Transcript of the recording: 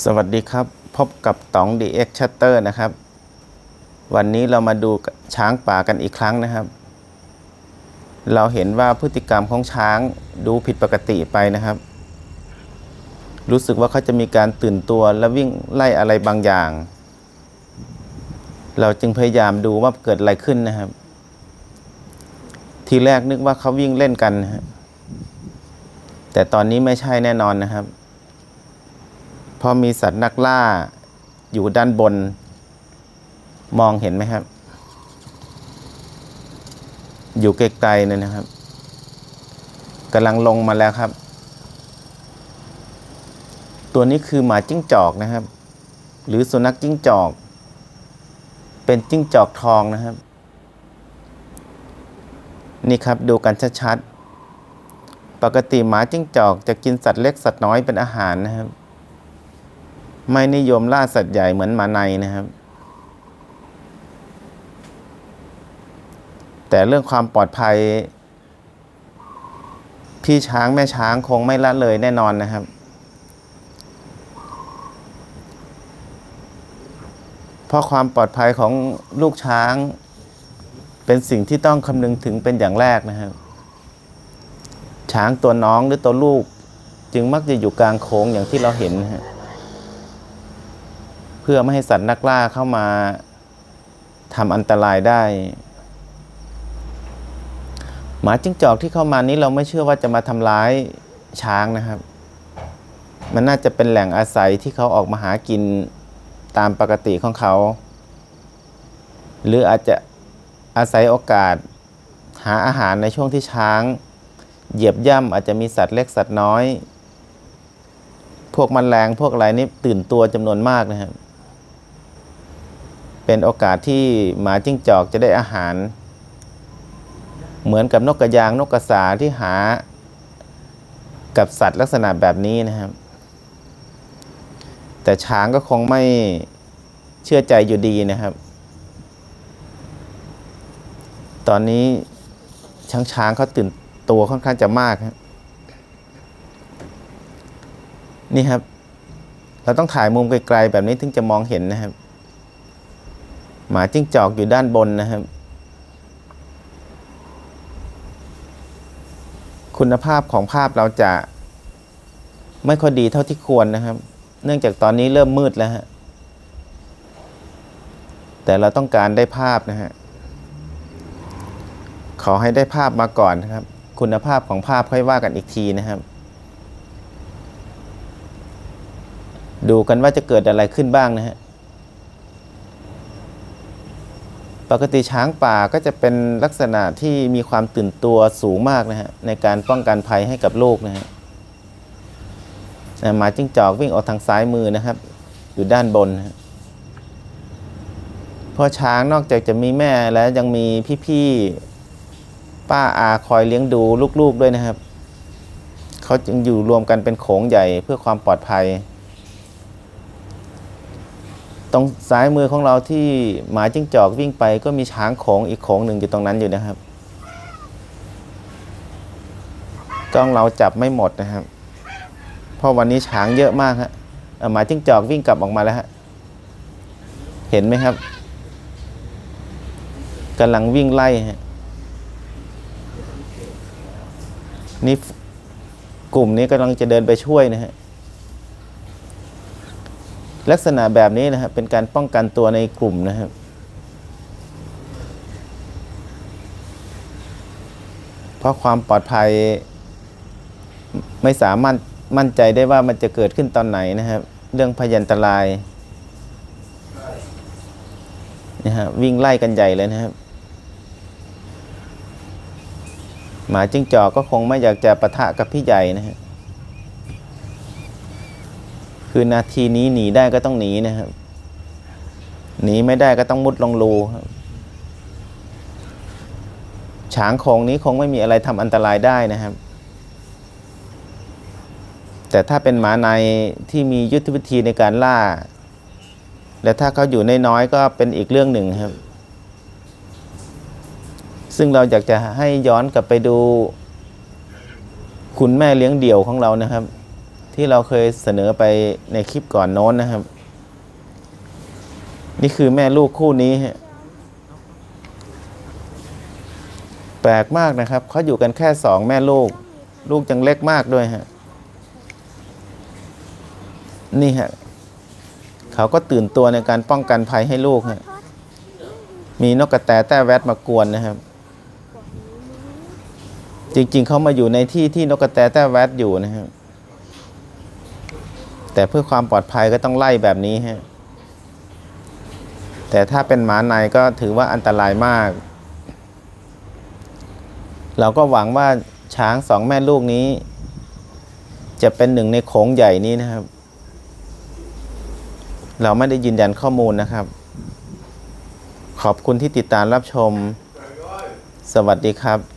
สวัสดีครับ พบกับต๋อง DX Shutter นะครับ วันนี้เรามาดูช้างป่ากันอีกครั้งนะครับ เราเห็นว่าพฤติกรรมของช้างดูผิดปกติไปนะครับ รู้สึกว่าเขาจะมีการตื่นตัวและวิ่งไล่อะไรบางอย่าง เราจึงพยายามดูว่าเกิดอะไรขึ้นนะครับ ทีแรกนึกว่าเขาวิ่งเล่นกันนะฮะแต่ตอนนี้ไม่ใช่แน่นอนนะครับ เพราะมีสัตว์นักล่าอยู่ด้านบน มองเห็นไหมครับ อยู่ไกลๆเนี่ยนะครับกำลังลงมาแล้วครับ ตัวนี้คือหมาจิ้งจอกนะครับ หรือสุนัขจิ้งจอก เป็นจิ้งจอกทองนะครับ นี่ครับดูกันชัดๆปกติหมาจิ้งจอกจะกินสัตว์เล็กสัตว์น้อยเป็นอาหารนะครับ ไม่นิยมล่าสัตว์ใหญ่เหมือนหมาในนะครับ แต่เรื่องความปลอดภัย พี่ช้างแม่ช้างคงไม่ละเลยแน่นอนนะครับ เพราะความปลอดภัยของลูกช้าง เป็นสิ่งที่ต้องคำนึงถึงเป็นอย่างแรกนะครับ ช้างตัวน้องหรือตัวลูก จึงมักจะอยู่กลางโค้งอย่างที่เราเห็นนะฮะ เพื่อไม่ให้สัตว์นักล่าเข้ามาทำอันตรายได้ หมาจิ้งจอกที่เข้ามานี้เราไม่เชื่อว่าจะมาทำร้ายช้างนะครับ มันน่าจะเป็นแหล่งอาศัยที่เขาออกมาหากินตามปกติของเขา หรืออาจจะอาศัยโอกาสหาอาหารในช่วงที่ช้าง เหยียบย่ำอาจจะมีสัตว์เล็กสัตว์น้อย พวกมันแมลงพวกอะไรนี่ตื่นตัวจำนวนมากนะครับ เป็นโอกาสที่หมาจิ้งจอกจะได้อาหาร เหมือนกับนกกระยางนกกระสาที่หา กับสัตว์ลักษณะแบบนี้นะครับ แต่ช้างก็คงไม่เชื่อใจอยู่ดีนะครับ ตอนนี้ช้างช้างเขาตื่นตัวค่อนข้างจะมากครับนี่ครับ เราต้องถ่ายมุมไกลๆแบบนี้ถึงจะมองเห็นนะครับ หมาจิ้งจอกอยู่ด้านบนนะครับ คุณภาพของภาพเราจะไม่ค่อยดีเท่าที่ควรนะครับ เนื่องจากตอนนี้เริ่มมืดแล้วฮะ แต่เราต้องการได้ภาพนะฮะ ขอให้ได้ภาพมาก่อนนะครับ คุณภาพของภาพค่อยว่ากันอีกทีนะครับ ดูกันว่าจะเกิดอะไรขึ้นบ้างนะฮะ ปกติช้างป่าก็จะเป็นลักษณะที่มีความตื่นตัวสูงมากนะฮะในการป้องกันภัยให้กับโลกนะฮะหมาจิ้งจอกวิ่งออกทางซ้ายมือนะครับ อยู่ด้านบนนะฮะเพราะช้างนอกจากจะมีแม่แล้วยังมีพี่ๆป้าอาคอยเลี้ยงดูลูกๆด้วยนะครับ เขาจึงอยู่รวมกันเป็นโขงใหญ่เพื่อความปลอดภัย ตรงซ้ายมือของเราที่หมาจิ้งจอกวิ่งไปก็มีช้างโขงอีกโขงหนึ่งอยู่ตรงนั้นอยู่นะครับ กล้องเราจับไม่หมดนะครับ เพราะวันนี้ช้างเยอะมากฮะหมาจิ้งจอกวิ่งกลับออกมาแล้วฮะเห็นไหมครับกำลังวิ่งไล่ฮะนี่กลุ่มนี้กำลังจะเดินไปช่วยนะฮะ ลักษณะแบบนี้นะครับเป็นการป้องกันตัวในกลุ่มนะครับ เพราะความปลอดภัยไม่สามารถมั่นใจได้ว่ามันจะเกิดขึ้นตอนไหนนะครับ เรื่องพยันตรายนะฮะวิ่งไล่กันใหญ่เลยนะครับ หมาจิ้งจอกก็คงไม่อยากจะปะทะกับพี่ใหญ่นะฮะ คือนาทีนี้หนีได้ก็ต้องหนีนะครับ หนีไม่ได้ก็ต้องมุดลงรูครับช้างโคงนี้คงไม่มีอะไรทำอันตรายได้นะครับ แต่ถ้าเป็นหมาในที่มียุทธวิธีในการล่า และถ้าเขาอยู่ในน้อยก็เป็นอีกเรื่องหนึ่งครับ ซึ่งเราอยากจะให้ย้อนกลับไปดู คุณแม่เลี้ยงเดี่ยวของเรานะครับ ที่เราเคยเสนอไปในคลิปก่อนโน้นนะครับ นี่คือแม่ลูกคู่นี้ฮะแปลกมากนะครับเขาอยู่กันแค่สองแม่ลูก ลูกจังเล็กมากด้วยฮะนี่ฮะเขาก็ตื่นตัวในการป้องกันภัยให้ลูกฮะมีนกกระแตแต้แวดมากวนนะครับ จริงๆเขามาอยู่ในที่ที่นกกระแตแต้แวดอยู่นะครับ แต่เพื่อความปลอดภัยก็ต้องไล่แบบนี้ฮะแต่ถ้าเป็นหมาในก็ถือว่าอันตรายมาก เราก็หวังว่าช้างสองแม่ลูกนี้ จะเป็นหนึ่งในโขงใหญ่นี้นะครับ เราไม่ได้ยืนยันข้อมูลนะครับ ขอบคุณที่ติดตามรับชม สวัสดีครับ